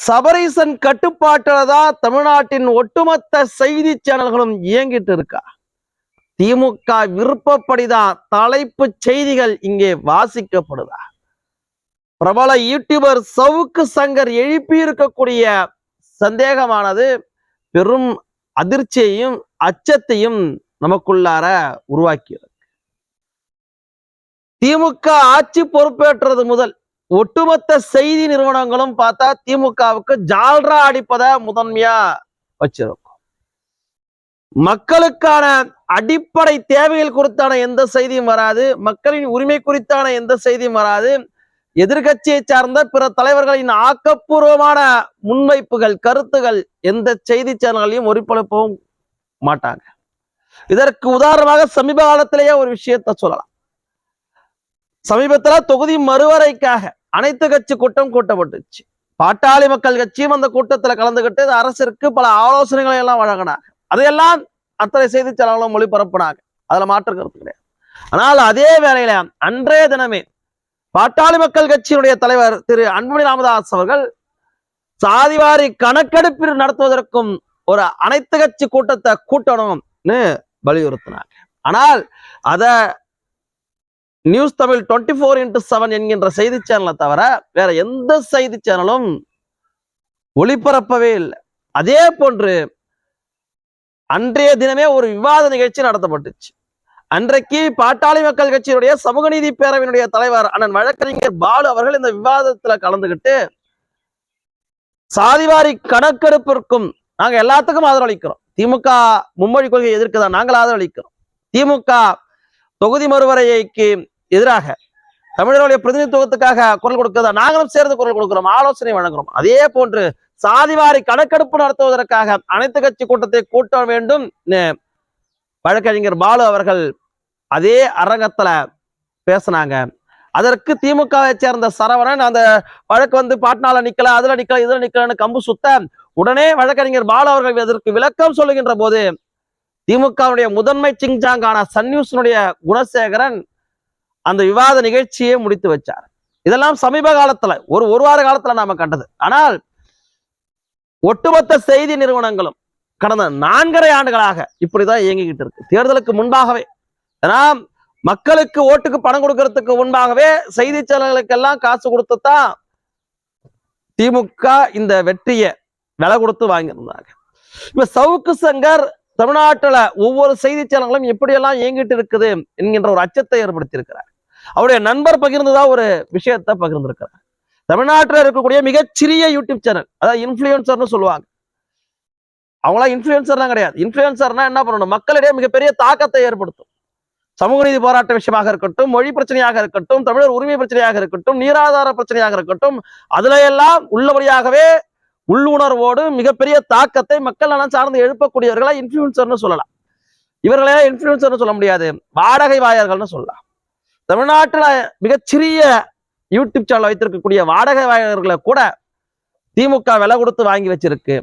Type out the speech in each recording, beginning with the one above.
சபரீசன் கட்டுப்பாட்டில் தான் தமிழ்நாட்டின் ஒட்டுமொத்த செய்தி சேனல்களும் இயங்கிட்டு இருக்கா. திமுக விருப்பப்படிதான் தலைப்பு செய்திகள் இங்கே வாசிக்கப்படுதா. பிரபல யூடியூபர் சவுக்கு சங்கர் எழுப்பி இருக்கக்கூடிய சந்தேகமானது பெரும் அதிர்ச்சியையும் அச்சத்தையும் நமக்குள்ளார உருவாக்கியது திமுக ஆட்சி பொறுப்பேற்றது முதல் ஒட்டுமொத்த செய்தி நிறுவனங்களும் பார்த்தா திமுகவுக்கு ஜால்ரா அடிப்பதை முதன்மையா வச்சிருக்கும். மக்களுக்கான அடிப்படை தேவைகள் குறித்தான எந்த செய்தியும் வராது மக்களின் உரிமை குறித்தான எந்த செய்தியும் வராது. எதிர்கட்சியை சார்ந்த பிற தலைவர்களின் ஆக்கப்பூர்வமான முன்வைப்புகள் கருத்துகள் எந்த செய்தி சேனல்களையும் ஒளிபரப்பவும் மாட்டாங்க. இதற்கு உதாரணமாக சமீப காலத்திலேயே ஒரு விஷயத்த சொல்லலாம். சமீபத்துல தொகுதி மறுவரைக்காக அனைத்து கட்சி கூட்டம் கூட்டப்பட்டுச்சு. பாட்டாளி மக்கள் கட்சியும் அந்த கூட்டத்துல கலந்துகிட்டு அரசிற்கு பல ஆலோசனைகளை எல்லாம் வழங்கினாங்க. அதையெல்லாம் அத்தனை செய்தி சேனல்களும் ஒளிபரப்புனாங்க அதுல மாற்று கருத்து கிடையாது. ஆனால் அதே வேளையில அன்றைய தினமே பாட்டாளி மக்கள் கட்சியினுடைய தலைவர் திரு அன்புமணி ராமதாஸ் அவர்கள் சாதிவாரி கணக்கெடுப்பு நடத்துவதற்கும் ஒரு அனைத்து கட்சி கூட்டத்தை கூட்டணும்னு வலியுறுத்தினாங்க. ஆனால் அத news Tamil twenty four into seven என்கின்ற செய்தி சேனலை தவிர வேற எந்த செய்தி சேனலும் ஒளிபரப்பவே இல்லை. அதே போன்று அன்றைய தினமே ஒரு விவாத நிகழ்ச்சி நடத்தப்பட்டுச்சு. அன்றைக்கு பாட்டாளி மக்கள் கட்சியினுடைய சமூக நீதி பேரவையினுடைய தலைவர் அண்ணன் வழக்கறிஞர் பாலு அவர்கள் இந்த விவாதத்துல கலந்துகிட்டு சாதிவாரி கணக்கெடுப்பிற்கும் நாங்க எல்லாத்துக்கும் ஆதரவளிக்கிறோம். திமுக மும்மொழி கொள்கையை எதிர்க்குதான் நாங்கள் ஆதரவளிக்கிறோம். திமுக தொகுதி மறுவரையைக்கு எதிராக தமிழர்களுடைய பிரதிநிதித்துவத்துக்காக குரல் கொடுக்கிறதா. நாங்களும் சேர்ந்து குரல் கொடுக்கிறோம் ஆலோசனை வழங்குறோம். அதே போன்று சாதிவாரி கணக்கெடுப்பு நடத்துவதற்காக அனைத்து கட்சி கூட்டத்தை கூட்ட வேண்டும் வழக்கறிஞர் பாலு அவர்கள் அதே அரங்கத்துல பேசினாங்க. அதற்கு திமுகவை சேர்ந்த சரவணன் அந்த வழக்கு வந்து பாட்னால நிக்கல அதுல நிக்கல இதுல நிக்கலன்னு கம்பு சுத்த உடனே வழக்கறிஞர் பாலு அவர்கள் இதற்கு விளக்கம் சொல்லுகின்ற போது திமுகவுடைய முதன்மை சிங்ஜாங்கான சன் நியூஸினுடைய குணசேகரன் அந்த விவாத நிகழ்ச்சியை முடித்து வச்சார். இதெல்லாம் சமீப காலத்துல ஒரு ஒரு வார காலத்துல நாம கண்டது. ஆனால் ஒட்டுமொத்த செய்தி நிறுவனங்களும் கடந்த நான்கரை ஆண்டுகளாக இப்படிதான் இயங்கிக்கிட்டு இருக்கு. தேர்தலுக்கு முன்பாகவே ஏன்னா மக்களுக்கு ஓட்டுக்கு பணம் கொடுக்கறதுக்கு முன்பாகவே செய்தி சேனல்களுக்கெல்லாம் காசு கொடுத்துதான் திமுக இந்த வெற்றியை விலை கொடுத்து வாங்கியிருந்தாங்க. இப்ப சவுக்கு சங்கர் தமிழ்நாட்டுல ஒவ்வொரு செய்தி சேனல்களும் எப்படியெல்லாம் இயங்கிட்டு இருக்குது என்கின்ற ஒரு அச்சத்தை ஏற்படுத்தியிருக்கிறார். அவருடைய நண்பர் பகிர்ந்ததா ஒரு விஷயத்தை பகிர்ந்திருக்கிறார். தமிழ்நாட்டில் இருக்கக்கூடிய மிகச்சிறிய யூடியூப் சேனல் அதாவது இன்ஃபுளுசர்னு சொல்லுவாங்க. அவங்களாம் இன்ஃபுளுசர்லாம் கிடையாது. இன்ஃபுளுசர்னா என்ன பண்ணணும்? மக்களிடையே மிகப்பெரிய தாக்கத்தை ஏற்படுத்தும். சமூக நீதி போராட்ட விஷயமாக இருக்கட்டும் மொழி பிரச்சனையாக இருக்கட்டும் தமிழர் உரிமை பிரச்சனையாக இருக்கட்டும் நீராதார பிரச்சனையாக இருக்கட்டும் அதுல எல்லாம் உள்ளபடியாகவே உள்ளுணர்வோடு மிகப்பெரிய தாக்கத்தை மக்கள் நலன் சார்ந்து எழுப்பக்கூடியவர்களா இன்ஃபுளுசர்னு சொல்லலாம். இவர்களே இன்ஃபுளுசர்னு சொல்ல முடியாது. வாடகை வாயர்கள்னு சொல்லலாம். தமிழ்நாட்டுல மிகச்சிறிய யூடியூப் சேனல் வைத்திருக்கக்கூடிய வாடகை வாயர்களை கூட திமுக விலை கொடுத்து வாங்கி வச்சிருக்கு.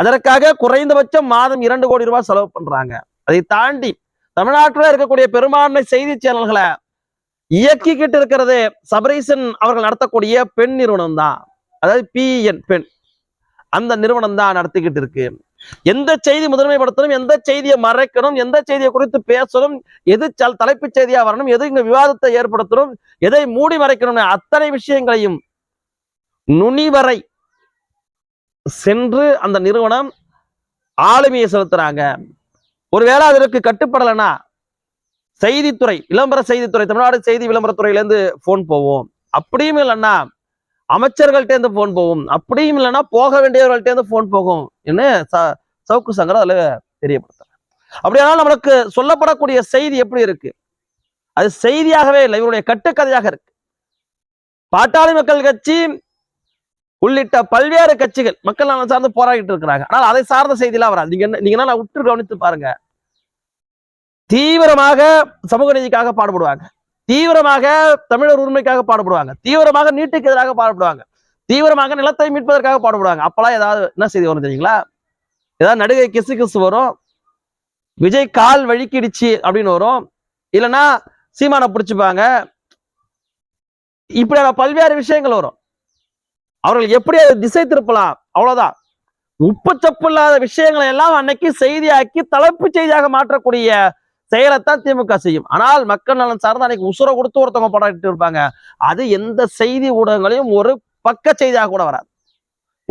அதற்காக குறைந்தபட்சம் மாதம் இரண்டு கோடி ரூபாய் செலவு பண்றாங்க. அதை தாண்டி தமிழ்நாட்டில் இருக்கக்கூடிய பெரும்பான்மை செய்தி சேனல்களை இயக்கிக்கிட்டு இருக்கிறது சபரீசன் அவர்கள் நடத்தக்கூடிய பெண் நிறுவனம் தான். அதாவது பிஎன் பெண். அந்த நிறுவனம் தான் நடத்திக்கிட்டு இருக்கு. எந்த செய்தி முதன்மைப்படுத்தணும் எந்த செய்தியை மறைக்கணும் எந்த செய்தியை குறித்து பேசணும் எது சல் தலைப்புச் செய்தியா வரணும் எது இங்க விவாதத்தை ஏற்படுத்தணும் எதை மூடி மறைக்கணும் அத்தனை விஷயங்களையும் நுனிவரை சென்று அந்த நிறுவனம் ஆளுமையை செலுத்துறாங்க. ஒருவேளை அதற்கு கட்டுப்படலைன்னா செய்தித்துறை விளம்பர செய்தித்துறை தமிழ்நாடு செய்தி விளம்பரத்துறையிலேருந்து ஃபோன் போவோம். அப்படியும் இல்லைன்னா அமைச்சர்கள்ட்ட இருந்து ஃபோன் போகும். அப்படியும் இல்லைன்னா போக வேண்டியவர்கள்ட்ட இருந்து ஃபோன் போகும். என்ன? ச- சவுக்கு சங்கர் அதில் தெரியப்படுத்துறாங்க அப்படியானால் நம்மளுக்கு சொல்லப்படக்கூடிய செய்தி எப்படி இருக்கு? அது செய்தியாகவே இல்லை. இவருடைய கட்டுக்கதையாக இருக்கு. பாட்டாளி மக்கள் கட்சி உள்ளிட்ட பல்வேறு கட்சிகள் மக்கள் நலன் சார்ந்து போராடிட்டு இருக்கிறாங்க. ஆனால் அதை சார்ந்த செய்தியெல்லாம் வராது நீங்க நீங்க என்ன உற்று கவனித்து பாருங்க. தீவிரமாக சமூக நீதிக்காக பாடுபடுவாங்க. தீவிரமாக தமிழர் உரிமைக்காக பாடுபடுவாங்க. தீவிரமாக நீட்டுக்கு எதிராக பாடுபடுவாங்க. தீவிரமாக நிலத்தை மீட்பதற்காக பாடுபடுவாங்க. அப்பெல்லாம் ஏதாவது என்ன செய்தி வரும் தெரியுங்களா? ஏதாவது நடுகை கிசு கிசு வரும். விஜய் கால் வழுக்கிடுச்சு அப்படின்னு வரும். இல்லைன்னா சீமானை பிடிச்சிப்பாங்க. இப்படியான பல்வேறு விஷயங்கள் வரும். அவர்கள் எப்படி அதை திசை திருப்பலாம்? அவ்வளவுதான். உப்பு சப்பு இல்லாத விஷயங்களை எல்லாம் அன்னைக்கு செய்தியாக்கி தலைப்பு செய்தியாக மாற்றக்கூடிய செயலைத்தான் திமுக செய்யும். ஆனால் மக்கள் நலன் சார்ந்து அன்னைக்கு உசுரை கொடுத்து ஒருத்தவங்க போராடிட்டு இருப்பாங்க. அது எந்த செய்தி ஊடகங்களையும் ஒரு பக்க செய்தியாக கூட வராது.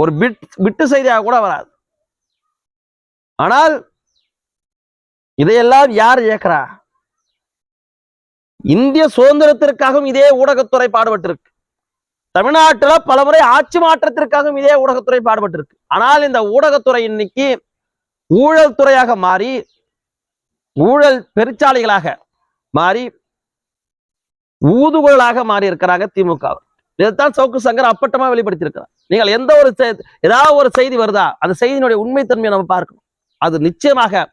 ஒரு பிட் விட்டு செய்தியாக கூட வராது. ஆனால் இதையெல்லாம் யார் இயக்குறா? இந்திய சுதந்திரத்திற்காகவும் இதே ஊடகத்துறை பாடுபட்டிருக்கு. தமிழ்நாட்டுல பலமுறை ஆட்சி மாற்றத்திற்காகவும் இதே ஊடகத்துறை பாடுபட்டிருக்கு. ஆனால் இந்த ஊடகத்துறை இன்னைக்கு ஊழல் துறையாக மாறி ஊழல் பெருச்சாலைகளாக மாறி ஊதுகுழலாக மாறி இருக்கிறாங்க திமுக. இதைத்தான் சவுக்கு சங்கர் அப்பட்டமா வெளிப்படுத்தியிருக்கிறார். நீங்கள் எந்த ஒரு ஏதாவது ஒரு செய்தி வருதா அந்த செய்தியினுடைய உண்மைத்தன்மையை நம்ம பார்க்கணும். அது நிச்சயமாக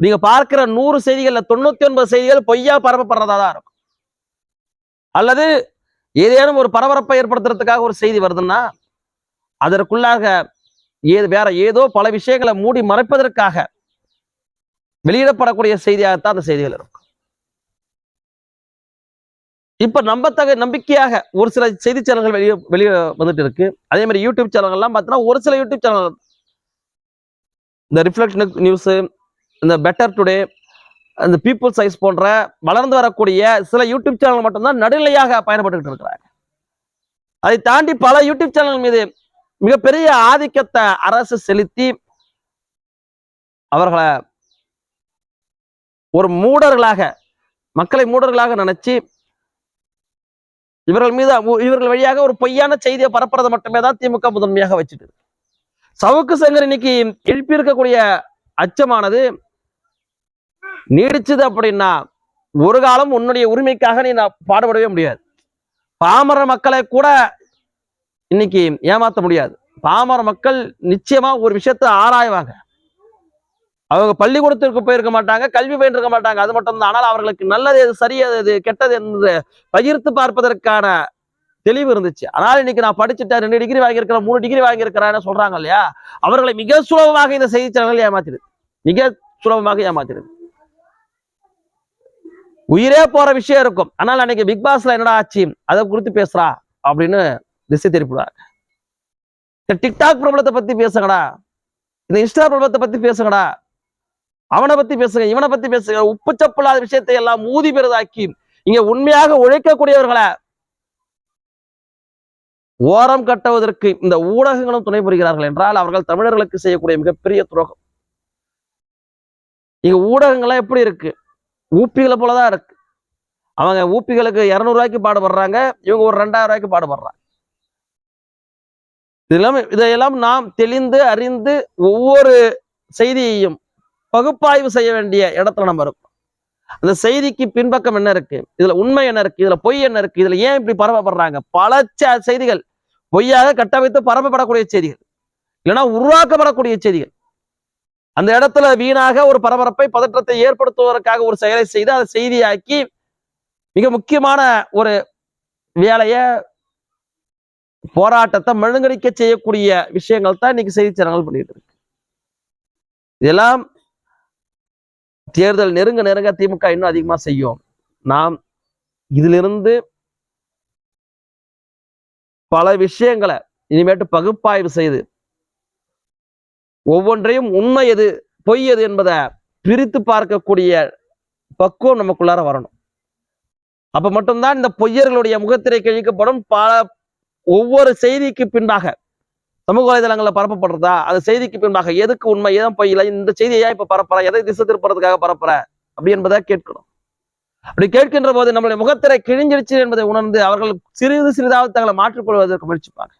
நீங்க பார்க்கிற நூறு செய்திகள்ல தொண்ணூத்தி ஒன்பது செய்திகள் பொய்யா பரப்பப்படுறதா தான் இருக்கும். அல்லது ஏதேனும் ஒரு பரபரப்பை ஏற்படுத்துறதுக்காக ஒரு செய்தி வருதுன்னா அதற்குள்ளாக ஏது வேற ஏதோ பல விஷயங்களை மூடி மறைப்பதற்காக வெளியிடப்படக்கூடிய செய்தியாகத்தான் அந்த செய்திகள் இருக்கும் இப்ப நம்பத்தக நம்பிக்கையாக ஒரு சில செய்தி சேனல்கள் வெளியே வெளியே வந்துட்டு இருக்கு. அதே மாதிரி யூடியூப் சேனல்கள்லாம் பார்த்தீங்கன்னா ஒரு சில யூடியூப் சேனல் இந்த ரிஃப்ளெக்ட் நியூஸ் இந்த பெட்டர் டுடே அந்த பீப்புள் சைஸ் போன்ற வளர்ந்து வரக்கூடிய சில யூடியூப் சேனல் மட்டும்தான் நடுநிலையாக பயணப்பட்டு இருக்கிறாங்க. அதை தாண்டி பல யூடியூப் சேனல் மீது மிகப்பெரிய ஆதிக்கத்தை அரசு செலுத்தி அவர்களை ஒரு மூடர்களாக மக்களை மூடர்களாக நினைச்சு இவர்கள் மீது இவர்கள் வழியாக ஒரு பொய்யான செய்தியை பரப்புறதை மட்டுமே தான் திமுக முதன்மையாக வச்சுட்டு சவுக்கு சங்கர் இன்னைக்கு எழுப்பி இருக்கக்கூடிய அச்சமானது நீடிச்சது அப்படின்னா ஒரு காலம் உன்னுடைய உரிமைக்காக நீ நான் பாடுபடவே முடியாது. பாமர மக்களை கூட இன்னைக்கு ஏமாத்த முடியாது. பாமர மக்கள் நிச்சயமா ஒரு விஷயத்தை ஆராய்வாங்க. அவங்க பள்ளிக்கூடத்திற்கு போயிருக்க மாட்டாங்க கல்வி பயின்றிருக்க மாட்டாங்க. அது மட்டும்தான். ஆனால் அவர்களுக்கு நல்லது எது சரியது எது கெட்டது என்று பகிர்ந்து பார்ப்பதற்கான தெளிவு இருந்துச்சு. ஆனால் இன்னைக்கு நான் படிச்சுட்டேன் ரெண்டு டிகிரி வாங்கியிருக்கிறேன் மூணு டிகிரி வாங்கியிருக்கிறேன்னு சொல்றாங்க இல்லையா? அவர்களை மிக சுலபமாக இந்த செய்தி சேனல்கள் ஏமாத்திடுது. மிக சுலபமாக ஏமாத்திடுது. உயிரே போற விஷயம் இருக்கும். ஆனால் அன்னைக்கு பிக் பாஸ்ல என்னடா ஆச்சு? அதை குறித்து பேசுறா அப்படின்னு திசை திருப்பிடுவாங்க. இந்த டிக்டாக் பிரபலத்தை பத்தி பேசுங்கடா. இந்த இன்ஸ்டா பிரபலத்தை பத்தி பேசுங்கடா. அவனை பத்தி பேசுங்க இவனை பத்தி பேசுங்க. உப்பு சப்பில்லாத விஷயத்தை எல்லாம் மூதி பெறதாக்கி இங்க உண்மையாக உழைக்கக்கூடியவர்களை ஓரம் கட்டுவதற்கு இந்த ஊடகங்களும் துணை புரிகிறார்கள் என்றால் அவர்கள் தமிழர்களுக்கு செய்யக்கூடிய மிகப்பெரிய துரோகம். இங்க ஊடகங்கள்லாம் எப்படி இருக்கு? ஊப்பிகளை போலதான் இருக்கு. அவங்க ஊப்பிகளுக்கு இருநூறுவாய்க்கு பாடுபடுறாங்க இவங்க ஒரு ரெண்டாயிரம் ரூபாய்க்கு பாடுபடுறாங்க. இதெல்லாம் இதையெல்லாம் நாம் தெளிந்து அறிந்து ஒவ்வொரு செய்தியையும் பகுப்பாய்வு செய்ய வேண்டிய இடத்துல நம்ம இருக்கோம். அந்த செய்திக்கு பின்பக்கம் என்ன இருக்கு? இதுல உண்மை என்ன இருக்கு? இதுல பொய் என்ன இருக்கு? இதுல ஏன் இப்படி பரப்பப்படுறாங்க? பல செய்திகள். பொய்யாக கட்டமைத்து பரப்பப்படக்கூடிய செய்திகள். இல்லைன்னா உருவாக்கப்படக்கூடிய செய்திகள். அந்த இடத்துல வீணாக ஒரு பரபரப்பை பதற்றத்தை ஏற்படுத்துவதற்காக ஒரு செயலை செய்து அதை செய்தியாக்கி மிக முக்கியமான ஒரு வேலைய போராட்டத்தை மழுங்கடிக்க செய்யக்கூடிய விஷயங்கள் தான் இன்னைக்கு செய்தி சேனல்கள் பண்ணிட்டு இருக்கு. இதெல்லாம் தேர்தல் நெருங்க நெருங்க திமுக இன்னும் அதிகமா செய்யும். நாம் இதிலிருந்து பல விஷயங்களை இனிமேட்டு பகுப்பாய்வு செய்து ஒவ்வொன்றையும் உண்மை எது பொய் எது என்பதை பிரித்து பார்க்கக்கூடிய பக்குவம் நமக்குள்ளார வரணும். அப்ப மட்டும்தான் இந்த பொய்யர்களுடைய முகத்திரை கழிக்கப்படும். பல ஒவ்வொரு செய்திக்கு பின்பாக சமூக வலைதளங்களில் பரப்பப்படுறதா? அந்த செய்திக்கு பின்பாக எதுக்கு உண்மை? ஏன் பொய் இல்லை? இந்த செய்தியை இப்ப பரப்புற? எதை திசை திருப்புறதுக்காக பரப்புற? அப்படி என்பதை கேட்கணும் அப்படி கேட்கின்ற போது நம்மளுடைய முகத்திரை கிழிஞ்சிருச்சு என்பதை உணர்ந்து அவர்கள் சிறிது சிறிதாவது தங்களை மாற்றிக்கொள்வதற்கு முயற்சிப்பாங்க.